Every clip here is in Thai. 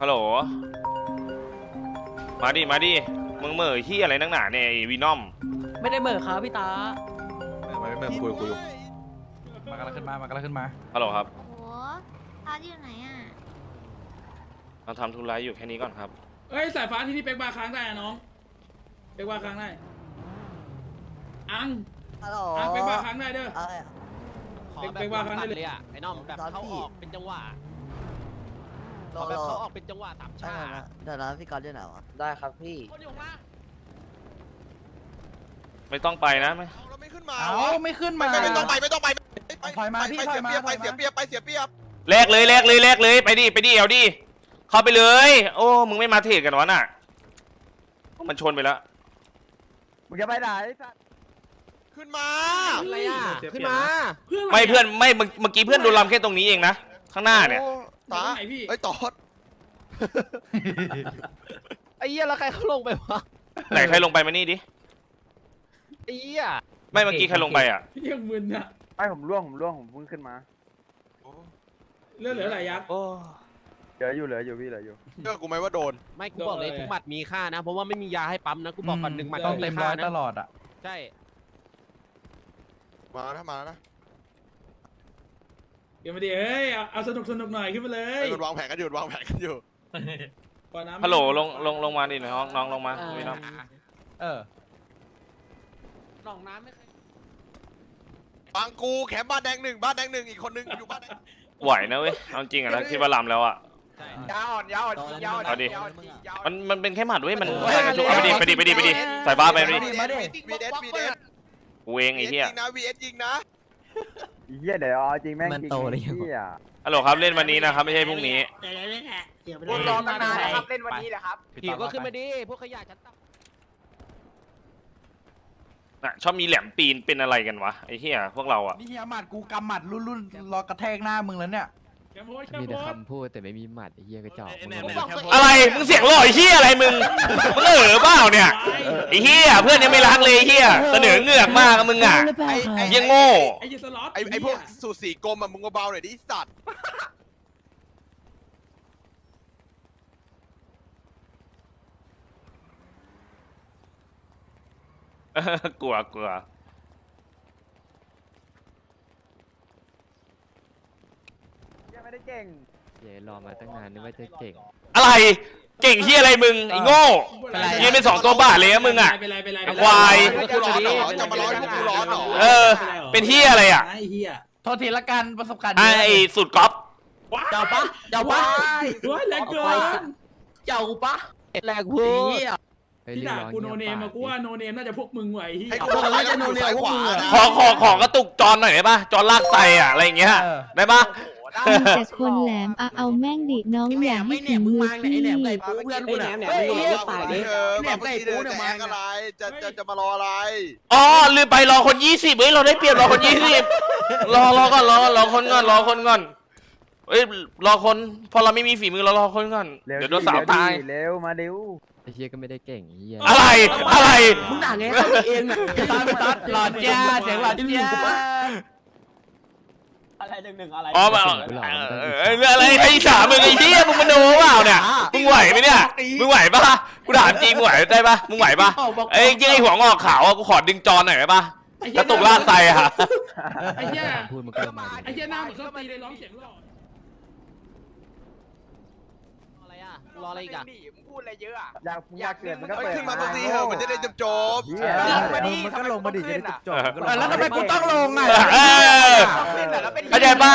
ฮัลโหล มาดิ มาดิ มึงเหม่อที่อะไรนักหนาเนี่ยไอ้วีนอม ไม่ได้เหม่อครับพี่ตาไม่ไม่คุยคุยอยู่มากำลังขึ้นมามากำลังขึ้นมา ฮัลโหลครับโอ้โหตาอยู่ไหนอะ เราทำธุระอยู่แค่นี้ก่อนครับ เอ้ยสายฟ้าที่นี่เป็กบาร์ค้างได้อะน้อง เป็กบาร์ค้างได้ อัง ฮัลโหลอังเป็กบาร์ค้างได้เด้อ อะไรอะ ขอเป็นแบบเป็นว่าครั้งตัดนี้เลยอะไอ้น้องแบบตอนเขาที่ออกเป็นจังหวะ โลขอแบโลบเขาออกเป็นจังหวะสามใช่ชาไหมนะเดี๋ยวนะพี่ก๊อตอยู่ไหนวะได้ครับพี่ คนอยู่ข้างล่างไม่ต้องไปนะไม่เอาแล้วไม่ขึ้นมาเอาวะไม่ขึ้นมา ไม่ไม่ต้องไปไม่ต้องไปไปถอยมาพี่ไปถอยเสียมาเปรียบไปถอยมาเสียเปรียบไปเสียเปรียบแลกเลยแลกเลยแลกเลยไปดิไปดิเอาดิเข้าไปเลย โอ้มึงไม่มาเทรดกันวะน่ะมันชนไปแล้ว มึงจะไปไหนสัตว์ขึ้นมา อะไรอะขึ้นมาเพื่อนไม่เพื่อนไม่เมื่อเมื่อกี้เพื่อนโดนลำแค่ตรงนี้เองนะข้างหน้าเนี่ย โอ้ ตาตาไหนพี่เอ้ยตอดไอ้เหี้ยแล้วใครเขาลงไปวะไหนใครลงไปมานี่ดิ ไอ้เหี้ยไม่เมื่อกี้ใครลงไปอะ พี่ยังมึนอะไม่ผมร่วงผมร่วงผมเพิ่งขึ้นมา เลือดเหลืออะไรยักษ์ โอ้ เหลืออยู่เหลืออยู่พี่เหลืออยู่ เชื่อกูไหมว่าโดน ไม่กูบอกเลยทุกหมัดมีค่านะ เพราะว่าไม่มียาให้ปั๊มนะกูบอกก่อนหนึ่งหมัดต้องเต็มร้อยค่านะตลอดอะ ใช่ มาแล้วมาแล้วนะ เดี๋ยวมาดิเอ้ยเอาเอาสนุกสนุกหน่อยขึ้นมาเลยไอ้มันวางแผนกันอยู่วางแผนกันอยู่ก่อนน้ำฮัลโหลลงลงลงมาดิน้องน้องลงมาวีนอมเออ หนองน้ำไม่เคยฟังกูแขมบ้านแดงหนึ่งบ้านแดงหนึ่งอีกคนนึงอยู่บ้านแดงไหวนะเว้ยเอาจริงอะนะคิดว่าลำแล้วอะใช่ยาวอ่อนยาวอ่อนยาวอ่อนเอาดิยาวอ่อนยาวมันมันเป็นแค่หมัดเว้ยมันเฮ้ยมันเอาไปดิไปดิไปดิไปดิสายฟ้าไปไปดิมาดิวีเดสวีเดสกูเองไอ้เหี้ย ยิงนะวีเอสยิงนะ อีเหี้ยเดี๋ยวเอาจริงแม่งจริงไอ้เหี้ยฮัลโหลครับเล่นวันนี้นะครับ ไม่ใช่พรุ่งนี้พวกรอตั้งนานนะครับเล่นวันนี้แหละครับผีก็ขึ้นมาดิ พวกขยะชั้นต่ำน่ะชอบมีแหลมปีนเป็นอะไรกันวะไอ้เหี้ยพวกเราอะ นี่เฮียหมัดกูกำหมัดรุ่นรุ่นรอกระแทกหน้ามึงแล้วเนี่ยแค มโพสแคมมีโพแต่สคำพูดแต่ไม่มีหมัดไอ้เหี้ยกระจอกมึงมึงเอาบอกตัวเองอะไรมึงเสียงหล่อไอ้เหี้ยอะไรมึงมึงเออเปล่าเนี่ยไอ้เหี้ยเพื่อนยังไม่รักเลยไอ้เหี้ยเสนอเงือกมากอะมึงอะไอ้ไอ้ยังโง่ ไอ้ยีสล็อตไอ้ไอ้พวกสูตรสีกลมอะมึงเบาๆหน่อยดิสัตว์กลัวกลัว ยัง ไม่ได้เก่งเย้รอมาตั้งนานนึกว่าจะเก่ง อะไร เก่งเหี้ยอะไรมึงไอ้โง่ยืนเป็นสองตัวบาทเลยอะมึงอะเป็นไรเป็นไรไอ้ควายพวกกูร้อนเหรอจะมาร้อนพวกกูร้อนเหรอเออ เป็นเหี้ยอะไรอะไอ้เหี้ยโทษทีละกันประสบการณ์ไอ้เยอะไอ้สุดก๊อปเจ้าปะเจ้าปะว้ายแรงเกินเจ้าปะแรกพูดเฮ้ยที่เรียด่ากร้องกูโนเนมงีอะยบกูว่าโนเนมน่าจะพวกมึงไหวเหี้ยให้กูร้อนจะโดนซ้ายขวานะขอขอขอกระตุกจอนหน่อยได้ปะจอนลากไตอะอะไรอย่างเงี้ยเออได้ปะ มีแต่คนแหลมอะเอาแม่งดิน้องอย่าให้ถึงมือพี่ เพื่อนกูเนี่ยเฮ้ยมึงเอเลิกปากดิอมาเมื่อกี้เดินแทงอะไร จะจะจะมารออะไร อ๋อลืมไปรอคนยี่สิบเฮ้ยเราได้เปรียบรอคนยี่สิบรอรอก่อนรอรอคนก่อนรอคนก่อนเอ้ยรอคนพอเราไม่มีฝีมือเรารอคนก่อนเร็วเดี๋ยวโดนสาวตายเร็วมาเร็วไอ้เหี้ยก็ไม่ได้เก่งไอ้เหี้ยอะไรอะไรมึงด่าไงเขาเองน่ะตัดตัดหลอดจ้าเสียงหลอดจ้า อะไรหนึ่งหนึ่งอะไรอ๋อมาเออเออเรื่องอะไรไอ้สามมึงไอ้เหี้ยมึงมโนเปล่าเนี่ยมึงไหวไหมเนี่ยมึงไหวปะกูถามจริงมึงไหวได้ปะมึงไหวปะเอ้ยจริงไอ้หัวงอกขาวอะกูขอดึงจอหน่อยได้ปะกระตุกลากไตอะไอ้เหี้ยพูดมันก็มาไอ้เหี้ยหน้าเหมือนชอบตีเลยร้องเสียงหล่อ อะไร อะรออะไรอีกอะอยากอยากเกิดมันก็เฮ้ยเปิดขึ้นมาบางทีเหอะมันจะได้จบจบเหี้ยมันก็ลงมาดิจะได้จบเออแล้วทำไมกูต้องลงอะเออ เข้าใจป่ะ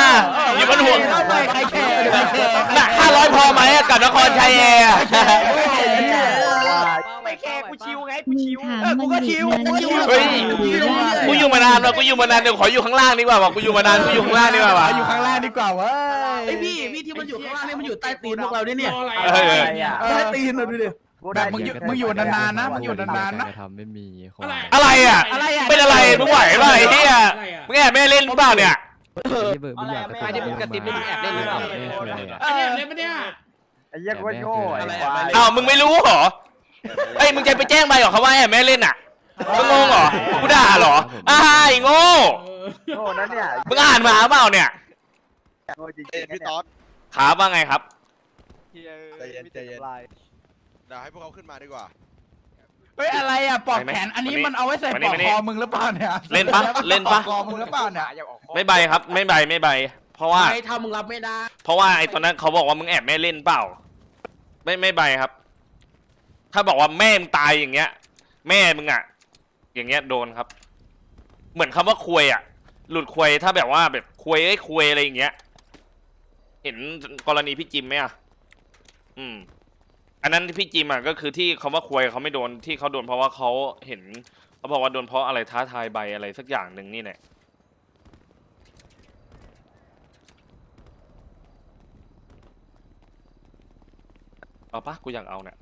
อยู่บนหัวเข้าไปใครแคร์ใครแคร์ หนักห้าร้อยพอไหมอะกับนครชัยแอร์อะ ไม่แคร์กูชิวไงมึงถามมันดิมันเฮ้ย กูอยู่มานานว่ะกูอยู่มานานเดี๋ยวขออยู่ข้างล่างดีกว่าว่ะกูอยู่มานานกูอยู่ข้างล่างดีกว่าว่ะ อยู่ข้างล่างดีกว่าเว้ยไอพี่พี่ที่มันอยู่ข้างล่างนี่มันอยู่ใต้ตีนพวกเราเนี่ยเนี่ยรออะไรเอออะไรอะใต้ตีนเราดูดิกูแบบมึงอยู่มึงอยู่นานๆนะมึงอยู่นานๆนะกรกระทำไม่มีควาอะไรยอะไรอะ อะไรอะเป็นอะไรมึงไหวป่ะไอ้เหี้ยอะไรอะมึงแอบไม่เล่นเปล่าเนี่ยไอ้เบิร์ดมึงอยากกระไม่ได้มึงกระซิบนี่มึงแอบเล่นหรือเปล่าไม่เคยอะไอ้เนี่ยเล่นปะเนี่ยไอ้เหี้ยกูโง่ไอ้ควายอ้าวมึงไม่รู้เหรอ เอ้ยมึงจะไปแจ้งใบเหรอเขาว่าแอบไม่เล่นอะมึงงงเหรอกูด่าเหรออ้าวไอ้โง่เออโง่นั่นเนี่ยมึงอ่านมาเปล่าเนี่ยโง่จริงเอ็ดๆพี่เนี่ยต๊อดขาว่าไงครับ ใจเย็นใจเย็นเดี๋ยวให้พวกเขาขึ้นมาดีกว่า เฮ้ยอะไรอะปอกแขนอันนี้มันเอาไว้ใส่ปอกคอมึงหรือเปล่าเนี่ยเล่นปะเล่นปะคอมึงหรือเปล่าเนี่ยไม่ใบครับ ไม่ใบไม่ใบ เพราะว่าไอ้ถ้ามึงรับไม่ได้ เพราะว่าไอ้ตอนนั้นเขาบอกว่ามึงแอบแม่เล่นเปล่า ไม่ไม่ใบครับ ถ้าบอกว่าแม่มึงตายอย่างเงี้ย แม่มึงอะอย่างเงี้ยโดนครับ เหมือนคำว่าควยอะหลุดควยถ้าแบบว่าแบบควยไอ้ควยอะไรอย่างเงี้ย เห็นกรณีพี่จิมไหมอะอืม อันนั้นที่พี่จิมอะก็คือที่คำว่าควยเขาไม่โดนที่เขาโดนเพราะว่าเขาเห็นเขาบอกว่าโดนเพราะอะไรท้าทายใบอะไรสักอย่างหนึ่งนี่แหละเอาปะกูอยากเอาเนี่ย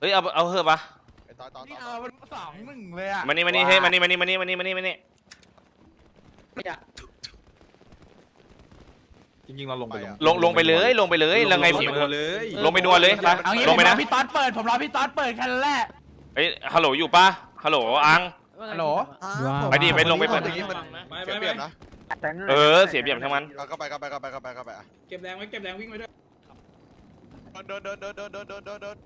เฮ้ยเอาเอาเถอะปะไอ้ต่อต่อนี่ต่อเอามันสองหนึ่งเลยอะมานี่มานี่เฮ้ยมานี่มานี่มานี่มานี่มานี่มานี่จริงๆเราลงไปลงลงไปเลยลงไปเลยแล้วไงฝีมือลงไปนัวเลยไปเอางี้ลงไปนะผมรอพี่ต๊อดเปิดผมรอพี่ต๊อดเปิดแค่นั้นแหละเฮ้ยฮัลโหลอยู่ปะฮัลโหลอังฮัลโหลไปดิไปลงไปเปิดอย่างนี้มันไปไปเสียไปเปรียบนะเออเสียเปรียบทั้งมันเอาเข้าไปเข้าไปเข้าไปเข้าไปเข้าไปอะเก็บแรงไว้เก็บแรงวิ่งไว้ด้วย เดินเดินเดินเดินเดินเดินเดินเดิน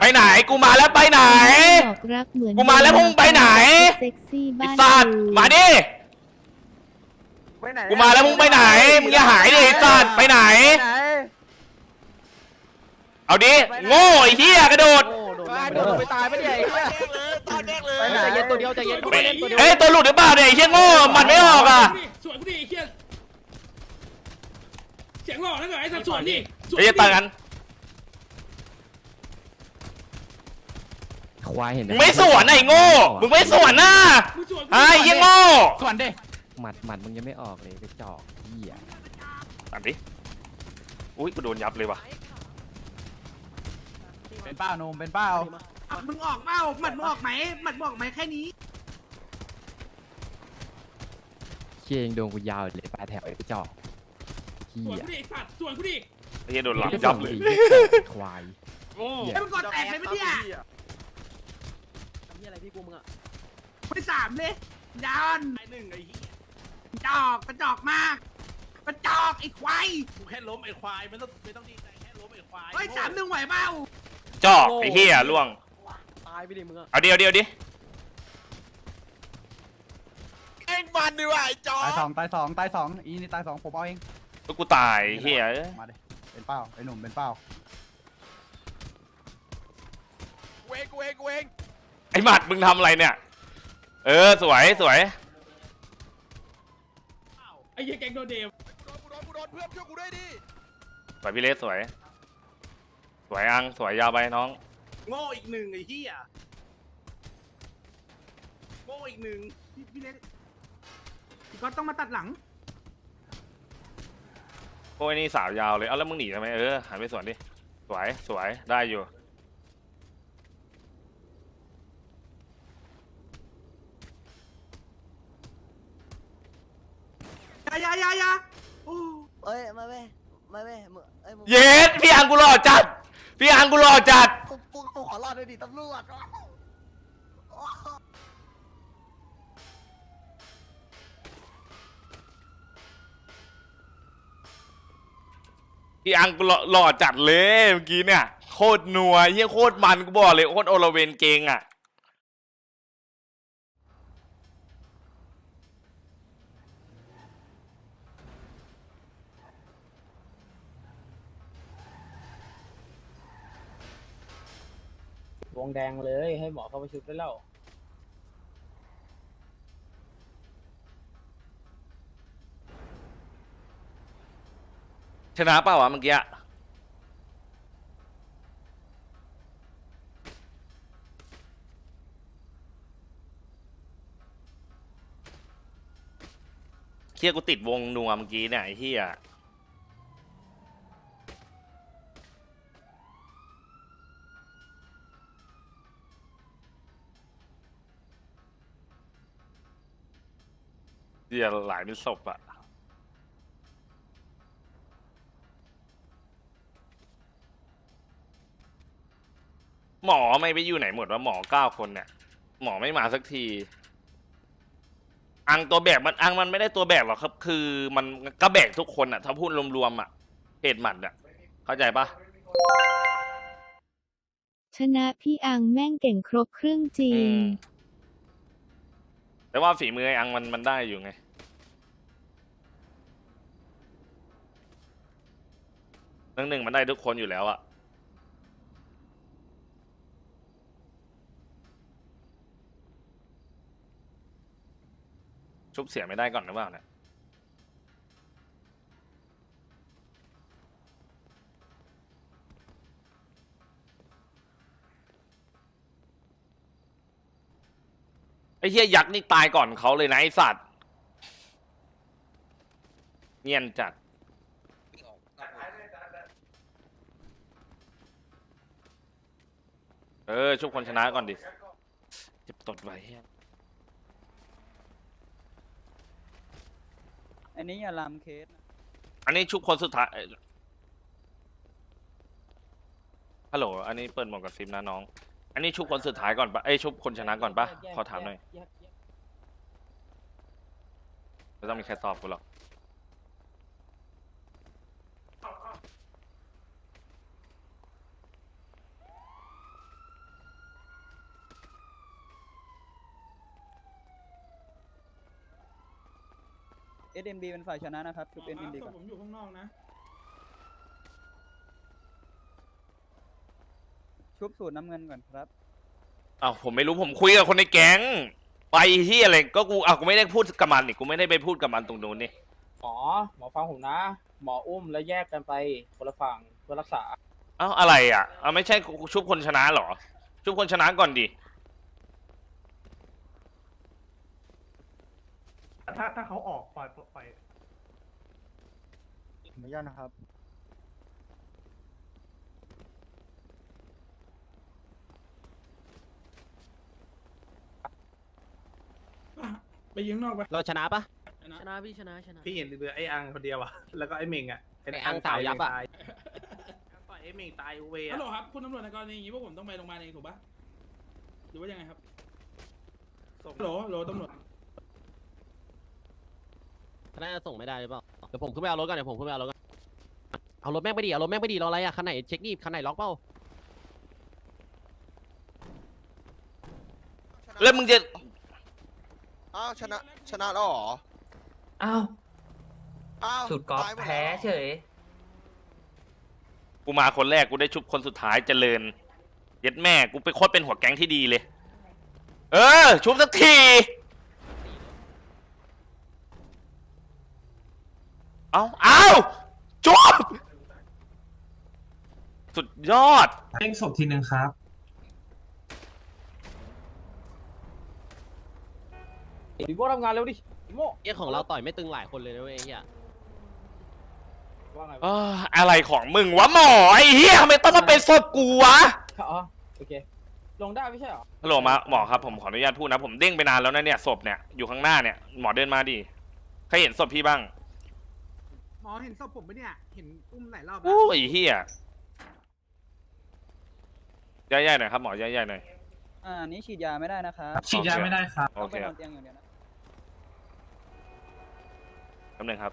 ไปไหนกูมาแล้วไปไหน บอกรักเหมือนกูมาแล้วพวกมึงไปไหน เซ็กซี่ไอ้บ้านสัตว์มาดิ ไปไหนกูมาแล้วมึงไปไหน มึงอย่าหายดิไอ้สัตว์ไปไหน ไปไหนเอาดิ โง่ไอ้เหี้ยกระโดด โอ้โดนโดนไปตายไปเนี่ยตอนแรกเลยไปไหนใจเย็นตัวเดียวใจเย็นกูไม่เล่นตัวเดียวเอ้ยตัวหลุดหรือเปล่าเนี่ยไอ้เหี้ยโง่มันไม่ออกอะสวนกูดิไอ้เหี้ยเสียงหล่อนั่นเหรอไอ้สัตว์สวนดิสวนไอ้เหี้ยตางกัน ควายเห็นหมึงไม่สวนไอ้โง่ มึงไม่สวนน่ะมึงสวนกูไอ้เหี้ยโง่ส่วนดิหมัดหมัดมึงยังไม่ออกเลยกระจอกเหี้ยตัดดิ อุ้ยกูโดนยับเลยว่ะ เป็นเป้าโนมเป็นเป้ามึงออกเปล่าหมัดมึงออกไหมหมัดมึงออกไหมแค่นี้ เชี่ยยังโดนกูยาวเลยปลายแถวไอ้กระจอกสวนเหี้ยกูดิไอ้สัตว์สวนกูดิไอ้เหี้ยโดนหลับยับเลยควาย โอ้ เหี้ย ไอ้มึงกดแตกเลยไหมเนี่ย นี่อะไรพี่กูมึงอะไปสามเลยดอนหนึ่งไอ้จอกกระจอกมากกระจอกไอ้ควายกูแค่ล้มไอ้ควายไม่ต้องไม่ต้องดีใจแค่ล้มไอ้ควายเฮ้ยสามหนึ่งไหวเปล่าจอกไอ้เหี้ยล่วง ตายไปดิมึงอะเอาเดียวเดียวดิเอ็งมันดีว่ะไอ้จอตายสองตายสองตายสองอีนี่ตายสองผมเอาเองแล้วกูตายไอ้เหี้ยมาดิเป็นเป้าไอ้หนุ่มเป็นเป้าเวงเวงเวงไอ้หมัดมึงทำอะไรเนี่ย เออสวยสวย ไอ้เหี้ยแกงโดนเดมกูโดนกูโดนกูโดนเพื่อนช่วยกูด้วยดิสวยพี่เลสสวย สวยอังสวยยาวไปน้อง โง่อีกหนึ่งไอ้เหี้ยโง่อีกหนึ่งพี่พี่เล็กพี่ก็ต้องมาตัดหลัง โอ้ยนี่สาวยาวเลย เอาแล้วมึงหนีทำไมเออหันไปสวนดิ สวยสวยได้อยู่ อยาอยาอยาอยาโอ้เอ้ยมาเว้ยมาเว้ยมึงเอ้ยมึงเย็ดพี่อังกูหล่อจัด พี่อังกูหล่อจัด กูกูกูขอรอดด้วยดิตำรวจพี่อังกูหล่อหล่อจัดเลยเมื่อกี้เนี่ย โคตรนัวเฮียโคตรมันกูบอกเลยโคตรโอลเวนเกงอะ วง แดงเลยให้หมอเข้าไปชุบได้แล้วชนะเปล่าวะเมื่อกี้อะเฮียกูติดวงนัวเมื่อกี้เนี่ยไอ้เฮีย เฮียหลายเป็นศพอะหมอไม่ไปอยู่ไหนหมดว่าหมอเก้าคนเนี่ย หมอไม่มาสักที อังตัวแบกมันอังมันไม่ได้ตัวแบกหรอกครับ คือมันก็แบกทุกคนอะถ้าพูดรวมๆอะเหตุหมัดอะเข้าใจปะชนะพี่อังแม่งเก่งครบเครื่องจริอืงมแต่ว่าฝีมือไอ้อังมันมันได้อยู่ไง หนึ่งหนึ่งมันได้ทุกคนอยู่แล้วอะชุบเสียไม่ได้ก่อนหรือเปล่าเนี่ยไอ้เหี้ยยักษ์นี่ตายก่อนเขาเลยนะไอ้สัตว์เงียนจัด เออชุบคนชนะก่อนดิเจ็บตดไว้เหี้ยอันนี้อย่าลามเคสอันนี้ชุบคนสุดท้ายเอ้ยฮัลโหล อันนี้เปิดหมวกกับซิมนะน้อง อันนี้ชุบคนสุดท้ายก่อนปะเอ้ยชุบคนชนะก่อนปะขอถามหน่อย ไม่ต้องมีใครตอบกูหรอก เอ็มดีเป็นฝ่ายชนะนะครับชุบเอ็มดีศก่พอนผมอยู่ข้างนอกนะ ชุบสูตรน้ำเงินก่อนครับ อ้าวผมไม่รู้ผมคุยกับคนในแก๊ง ไปที่อะไรก็กูอ้าวกูไม่ได้พูดกับมันนี่กูไม่ได้ไปพูดกับมันตรงนู้นนี่หมอหมอฟังผมนะ หมออุ้มแล้วแยกกันไปคนละฝั่งเพื่อรักษาอ้าวอะไรอะอ้าวไม่ใช่กูชุบคนชนะเหรอ ชุบคนชนะก่อนดิ ถ้าถ้าเขาออกปล่อยปล่อยขออนุญาตนะครับ ไปยิงนอกไปเราชนะปะชนะชนะพี่ชนะชนะ พี่เห็นเหลือไอ้อังคนเดียวอะแล้วก็ไอ้เมงอะไอ้อังสาวยับอะตายปล่อยไอ้เมงตายเวฮัลโหลอะครับคุณตำรวจในกรณีอย่างนี้พวกผมต้องไปโรงพยาบาลเองถูกปะหรือว่ายังไงครับฮัลโหลฮัลโหลตำรวจ น่าจะส่งไม่ได้หรือเปล่าเดี๋ยวผมขึ้นไปเอารถก่อนเดี๋ยวผมขึ้นไปเอารถก่อนเอารถแม่งไปดิเอารถแม่งไปดิรออะไรอะคันไหนเช็คดิคันไหนล็อกเปล่าแล้วมึงจะอ้าวชนะชนะแล้วเหรออ้าวอ้าวสุดกอล์ฟตายหมดแพ้แล้วเฉย กูมาคนแรกกูได้ชุบคนสุดท้ายเจริญเย็ดแม่กูไปโคตรเป็นหัวแก๊งที่ดีเลย เออ ชุบสักที เอาเอาชุบสุดยอด เร่งศพทีหนึ่งครับ ดิโก้ทำงานเร็วดิดิโก้เอี้ยของเราต่อยไม่ตึงหลายคนเลยนะเว้ยไอ้เฮียว่าไงเอ้ออะไรของมึงวะหมอไอ้เหี้ยทำไมต้องมาเป็นศพกูวะอ๋อโอเค ลงได้ไม่ใช่เหรอฮัลโหลมาหมอครับผมขออนุญาตพูดนะ ผมเด้งไปนานแล้วนะเนี่ยศพเนี่ยอยู่ข้างหน้าเนี่ยหมอเดินมาดิใครเห็นศพพี่บ้างห มอเห็นศพผมปะเนี่ย เห็นอุ้มหลายรอบอู้ไอ้เหี้ยย่อยๆหน่อยครับหมอย่อยๆหน่อย อ่าอันนี้ฉีดยาไม่ได้นะครับฉีดยาไม่ได้ครับโอต้องเคไปนครัอบนเตียงอย่างเดียวนะแป๊บนึงครับ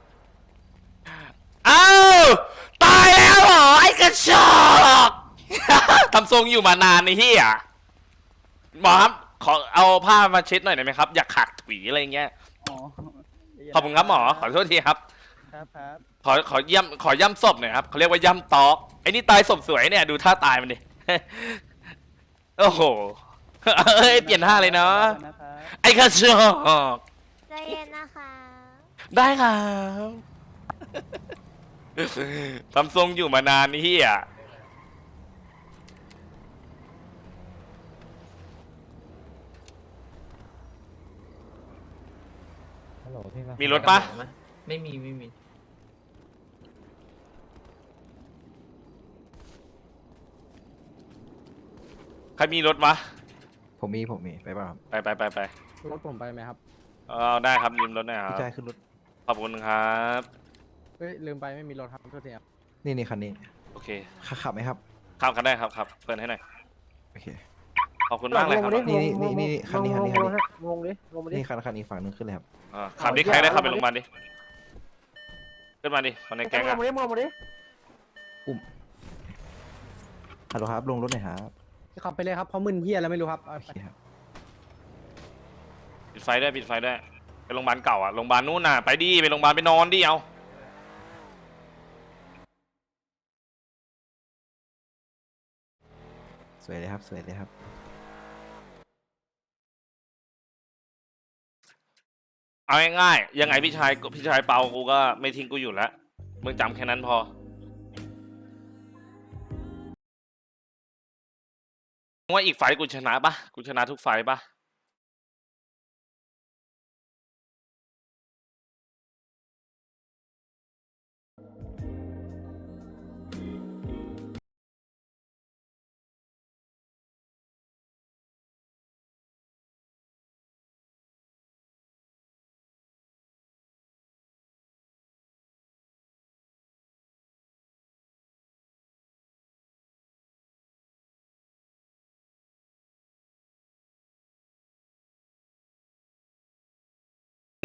อ้าว ตายแล้วเหรอ ไอ้กระชอก ทำทรงอยู่มานานไอ้เหี้ยหมอครับ ขอเอาผ้ามาเช็ดหน่อยได้ไหมครับ อยากขักถุยอะไรเงี้ย อ๋อขอบคุณครับหมอ ขอโทษทีครับ ครับครับขอขอย่ำขอย่ำศพหน่อยครับเขาเรียกว่าย่ำตอกไอ้นี่ตายศพสวยเนี่ยดูท่าตายมันดิ โอ้โหเอ้ยเปลี่ยนท่าเลยเนาะขอบคุณนะครับไอ้กระชอกใจเย็นนะคะได้ครับทำทรงอยู่มานานนี่เฮียฮัลโหลพี่มีรถปะ ไม่มีไม่มีใครมีรถวะผมมีผมมีไปป่ะครับไปไปไปไปรถผมไปไหมครับ เอาได้ครับยืมรถหน่อยคพี่รับชายขึ้นรถขอบคุณครับ เฮ้ย ลืมไปไม่มีรถครับโทษทีครับนี่นี่คันนี้โอเคขับขับไหมครับครับครับได้ครับครับเปิดให้หน่อยโอเค ขอบคุณมากเลยครับนี่นี่นี่นี่คันนี้คันนี้คันนี้งงดิงงดินี่คันคันนี้ฝั่งนึงขึ้นเลยครับ อ่าขับดิใครได้ขับไปโรงพยาบาลดิ ขึ้นมาดิคนในแก๊งอะฮัลโหลครับลงรถหน่อยครับขับไปเลยครับเพราะมึนเฮียแล้วไม่รู้ครับโอเคครับปิดไฟด้วยปิดไฟด้วยไปโรงพยาบาลเก่าอะโรงพยาบาลนู้นน่ะไปดิไปโรงพยาบาลไปนอนดิเอาสวยเลยครับสวยเลยครับ เอาง่ายๆยังไงพี่ชายพี่ชายเปากูก็ไม่ทิ้งกูอยู่แล้วมึงจำแค่นั้นพอว่าอีกไฟกูชนะปะกูชนะทุกไฟปะ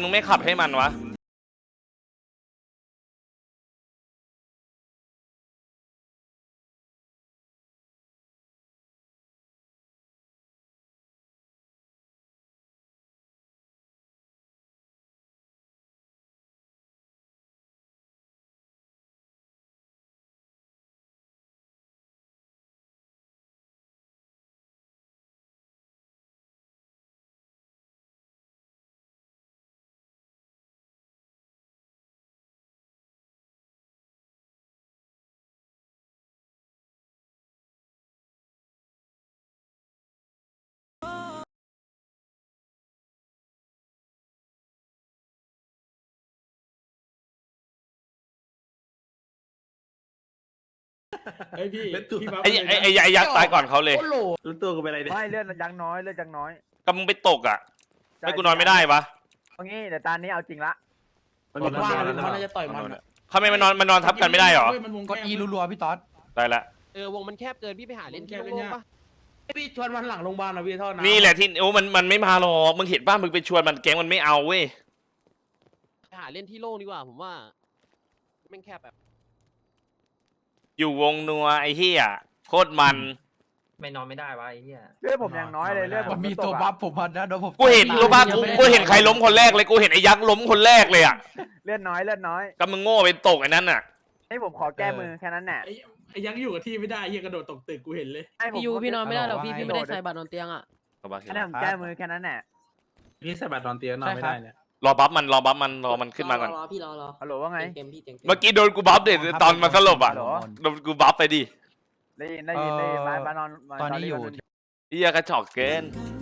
มึงไม่ขับให้มันวะ เฮ้ยพี่พี่บัฟไอ้ไอ้ไอ้ไอ้ยักษ์ตายก่อนเขาเลย รู้ตัวกูเป็นอะไรเนี่ยไม่เลือดยังน้อยเลือดยังน้อยก็มึงไปตกอะให้กูนอนไม่ได้ปะเอางี้เดี๋ยวตอนนี้เอาจริงละมันมีว่าตัวเลยแล้วเขาน่าจะต่อยมันอะทำไมมันนอนมันนอนทับกันไม่ได้เหรอมันวงกดแคบอีรัวๆพี่ต๊อดได้ละเออวงมันแคบเกินพี่ไปหาเล่นที่แคบเล่นโล่งยากๆปะพี่ชวนมันหลังโรงพยาบาลนะพี่เท่านั้นนี่แหละที่โอ้มันมันไม่มาหรอกมึงเห็นป่ะมึงไปชวนมันแก๊งมันไม่เอาเว้ยไปหาเล่นที่โล่งดีกว่าผมว่าแม่งแคบแบบ อยู่วงนัวไอ้เหี้ยโคตรมัน ไม่นอนไม่ได้วะไอ้เหี้ย เลือดผมยังน้อยเลยเลือดผมันมมีตตัวกบัอะฟผมพันนะเดี๋ยวผมกูเห็นรู้ป่ะกูกูเห็นใครล้มคนแรกเลยกูเห็นไอ้ยักษ์ล้มคนแรกเลยอะเลือดน้อยเลือดน้อยก็มึงโง่เป็นตกไอ้นั่นน่ะให้ผมขอแก้มือแค่นั้นแหละไอ้ไอ้ยักษ์อยู่กับที่ไม่ได้เฮียกระโดดตกตึกกูเห็นเลย ให้ผมพี่ยูพี่นอนไม่ได้หรอกพี่พี่ไม่ได้โใส่บัตรนอนเตียงอะแค่นั้นผมแก้มือแค่นั้นแหละพี่ใส่บัตรนอนเตียงนอนไม่ได้เนี่ย รอบัฟมันรอบัฟมันรอมันขึ้นมาก่อนรอพี่รอรอฮัลโหลว่าไง เต็มพี่เต็มเมื่อกี้โดนกูบัฟเด็ดตอนมันสลบอะฮัลโหลโดนกูบัฟไปดิได้ยินได้ยินได้ยินมามานอนมาตอนนี้อยู่ก่เหี้ยกระจอกเกินน